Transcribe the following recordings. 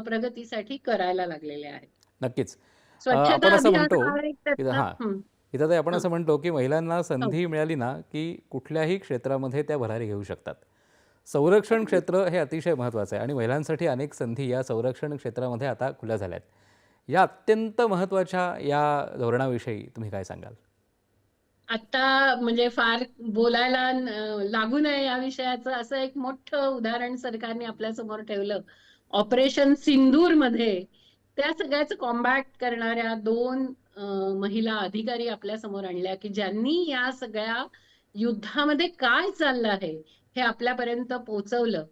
प्रगतीसाठी करायला लागलेले आहेत. नक्कीच. आपण असं म्हणतो हा हां. हं. इथं आपण हं. असं म्हणतो की महिलांना हो. संधी मिळाली ना, की कुठल्याही क्षेत्रामध्ये त्या भरारी घेऊ शकतात. संरक्षण. क्षेत्र हे अतिशय महत्त्वाचं आहे आणि महिलांसाठी अनेक संधी या संरक्षण क्षेत्रामध्ये आता खुल्या झाल्या आहेत. या अत्यंत महत्त्वाच्या या धोरणाविषयी तुम्ही काय सांगाल? आता म्हणजे फार बोलायला लागू नये या विषयाचं असं एक मोठं उदाहरण सरकारने आपल्यासमोर ठेवलं. ऑपरेशन सिंदूरमध्ये त्या सगळ्याचं कॉम्बॅट करणाऱ्या दोन महिला अधिकारी आपल्यासमोर आणल्या, की ज्यांनी या सगळ्या युद्धामध्ये काय चाललं आहे, हे आपल्यापर्यंत पोहोचवलं.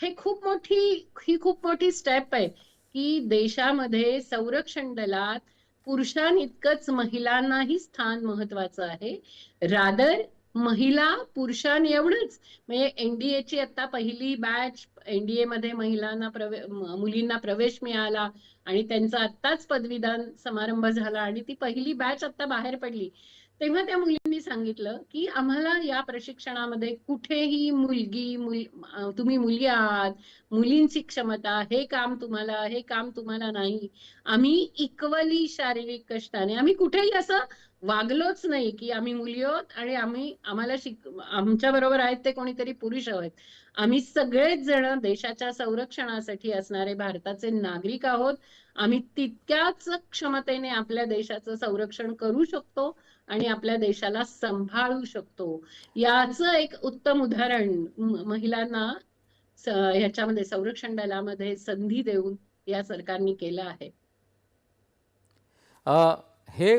हे खूप मोठी ही खूप मोठी स्टेप आहे, की देशामध्ये संरक्षण दलात पुरुषांइतकंच महिलांनाही स्थान महत्वाचं आहे. रादर महिला पुरुषांएवढंच म्हणजे एनडीएची आता पहिली बॅच एनडीए मध्ये महिलांना प्रवे मुलींना प्रवेश मिळाला आणि त्यांचा आत्ताच पदवीदान समारंभ झाला आणि ती पहिली बॅच आता बाहेर पडली. तेव्हा त्या मुलींनी सांगितलं, की आम्हाला या प्रशिक्षणामध्ये कुठेही मुलगी, मुल तुम्ही मुली आहात, मुलींची क्षमता, हे काम तुम्हाला, हे काम तुम्हाला नाही. आम्ही इक्वली शारीरिक कष्टाने आम्ही कुठेही असं वागलोच नाही, की आम्ही मुली आहोत आणि आम्ही आम्हाला शिक आमच्या बरोबर आहेत ते कोणीतरी पुरुष आहोत आम्ही सगळेच जण देशाच्या संरक्षणासाठी असणारे भारताचे नागरिक आहोत. आम्ही तितक्याच क्षमतेने आपल्या देशाचं संरक्षण करू शकतो आणि आपल्या देशाला सांभाळू शकतो. याचं एक उत्तम उदाहरण महिलांना ह्याच्यामध्ये संरक्षण दलामध्ये संधी देऊन या सरकारने केलं आहे. हे